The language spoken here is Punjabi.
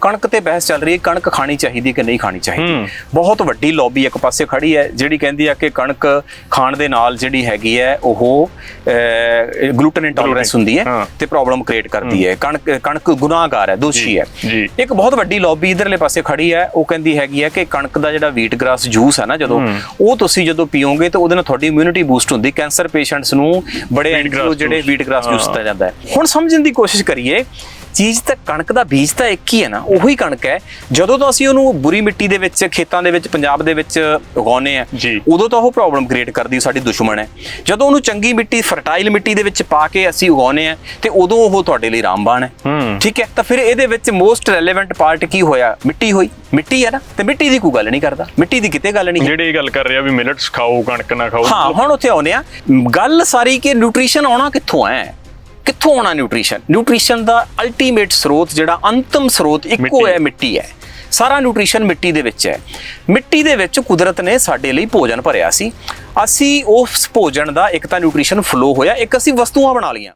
ਕਣਕ ਤੇ ਬਹਿਸ ਚੱਲ ਰਹੀ ਹੈ ਕਣਕ ਖਾਣੀ ਚਾਹੀਦੀ ਕਿ ਨਹੀਂ ਖਾਣੀ ਚਾਹੀਦੀ। ਬਹੁਤ ਵੱਡੀ ਲੌਬੀ ਇੱਕ ਪਾਸੇ ਖੜੀ ਹੈ ਜਿਹੜੀ ਕਹਿੰਦੀ ਹੈ ਕਿ ਕਣਕ ਖਾਣ ਦੇ ਨਾਲ ਜਿਹੜੀ ਹੈਗੀ ਹੈ ਉਹ ਗਲੂਟਨ ਇੰਟੋਲਰੈਂਸ ਹੁੰਦੀ ਹੈ। ਤੇ ਪ੍ਰੋਬਲਮ ਕ੍ਰੀਏਟ ਕਰਦੀ ਹੈ ਕਣਕ ਕਣਕ ਗੁਨਾਹਗਾਰ ਹੈ ਦੋਸ਼ੀ ਹੈ। ਇੱਕ ਬਹੁਤ ਵੱਡੀ ਲੌਬੀ ਇਧਰਲੇ ਪਾਸੇ ਖੜੀ ਹੈ ਉਹ ਕਹਿੰਦੀ ਹੈਗੀ ਹੈ ਕਿ ਕਣਕ ਦਾ ਜਿਹੜਾ ਵੀਟ ਗ੍ਰਾਸ ਜੂਸ ਹੈ ਨਾ ਜਦੋਂ ਉਹ ਤੁਸੀਂ ਜਦੋਂ ਪੀਓਗੇ ਤਾਂ ਉਹਦੇ ਨਾਲ ਤੁਹਾਡੀ ਇਮਿਊਨਿਟੀ ਬੂਸਟ ਹੁੰਦੀ ਕੈਂਸਰ ਪੇਸ਼ੈਂਟਸ ਨੂੰ ਬੜੇ ਐਂਟੀਓ ਜਿਹੜੇ। Wheat grass juice. ਦਿੱਤਾ ਜਾਂਦਾ ਹੈ ਹੁਣ ਸਮਝਣ ਦੀ ਕੋਸ਼ਿਸ਼ ਕਰੀਏ ਚੀਜ਼ ਤਾਂ ਕਣਕ ਦਾ ਬੀਜ ਤਾਂ ਇੱਕ ਹੀ ਹੈ ਨਾ ਉਹੀ ਕਣਕ ਹੈ। ਜਦੋਂ ਤੋਂ ਅਸੀਂ ਉਹਨੂੰ ਬੁਰੀ ਮਿੱਟੀ ਦੇ ਵਿੱਚ ਖੇਤਾਂ ਦੇ ਵਿੱਚ ਪੰਜਾਬ ਦੇ ਵਿੱਚ ਉਗਾਉਨੇ ਆ। ਉਦੋਂ ਤਾਂ ਉਹ ਪ੍ਰੋਬਲਮ ਕ੍ਰੀਏਟ ਕਰਦੀ ਸਾਡੀ ਦੁਸ਼ਮਣ ਹੈ। ਜਦੋਂ ਉਹਨੂੰ ਚੰਗੀ ਮਿੱਟੀ ਫਰਟਾਈਲ ਮਿੱਟੀ ਦੇ ਵਿੱਚ ਪਾ ਕੇ ਅਸੀਂ ਉਗਾਉਨੇ ਆ ਤੇ ਉਦੋਂ ਉਹ ਤੁਹਾਡੇ ਲਈ ਰਾਮਬਾਣ ਹੈ। ਠੀਕ ਹੈ? ਤਾਂ ਫਿਰ ਇਹਦੇ ਵਿੱਚ ਮੋਸਟ ਰੈਲੇਵੈਂਟ ਪਾਰਟ ਕੀ ਹੋਇਆ? ਮਿੱਟੀ ਹੋਈ। ਮਿੱਟੀ ਹੈ ਨਾ? ਤੇ ਮਿੱਟੀ ਦੀ ਕੋਈ ਗੱਲ ਨਹੀਂ ਕਰਦਾ। ਮਿੱਟੀ ਦੀ ਕਿਤੇ ਗੱਲ ਨਹੀਂ। ਜਿਹੜੇ ਇਹ ਗੱਲ ਕਰ ਰਿਹਾ ਵੀ ਮਿਲਟਸ ਖਾਓ ਕਣਕ ਨਾ ਖਾਓ। ਹਾਂ ਹੁਣ ਉੱਥੇ ਆਉਨੇ ਆ ਗੱਲ ਸਾਰੀ ਕਿ ਨਿਊਟ੍ਰੀਸ਼ਨ ਆਉਣਾ ਕਿੱਥੋਂ ਹੈ? ਕਿੱਥੋਂ ਆਉਣਾ ਨਿਊਟ੍ਰੀਸ਼ਨ ਨਿਊਟ੍ਰੀਸ਼ਨ ਦਾ ਅਲਟੀਮੇਟ ਸਰੋਤ ਜਿਹੜਾ ਅੰਤਮ ਸਰੋਤ ਇੱਕੋ। ਹੈ ਮਿੱਟੀ ਹੈ। ਸਾਰਾ ਨਿਊਟ੍ਰੀਸ਼ਨ ਮਿੱਟੀ ਦੇ ਵਿੱਚ ਹੈ। ਮਿੱਟੀ ਦੇ ਵਿੱਚ ਕੁਦਰਤ ਨੇ ਸਾਡੇ ਲਈ ਭੋਜਨ ਭਰਿਆ ਸੀ। ਅਸੀਂ ਉਸ ਭੋਜਨ ਦਾ ਇੱਕ ਤਾਂ ਨਿਊਟ੍ਰੀਸ਼ਨ ਫਲੋ ਹੋਇਆ ਇੱਕ ਅਸੀਂ ਵਸਤੂਆਂ ਬਣਾ ਲਈਆਂ।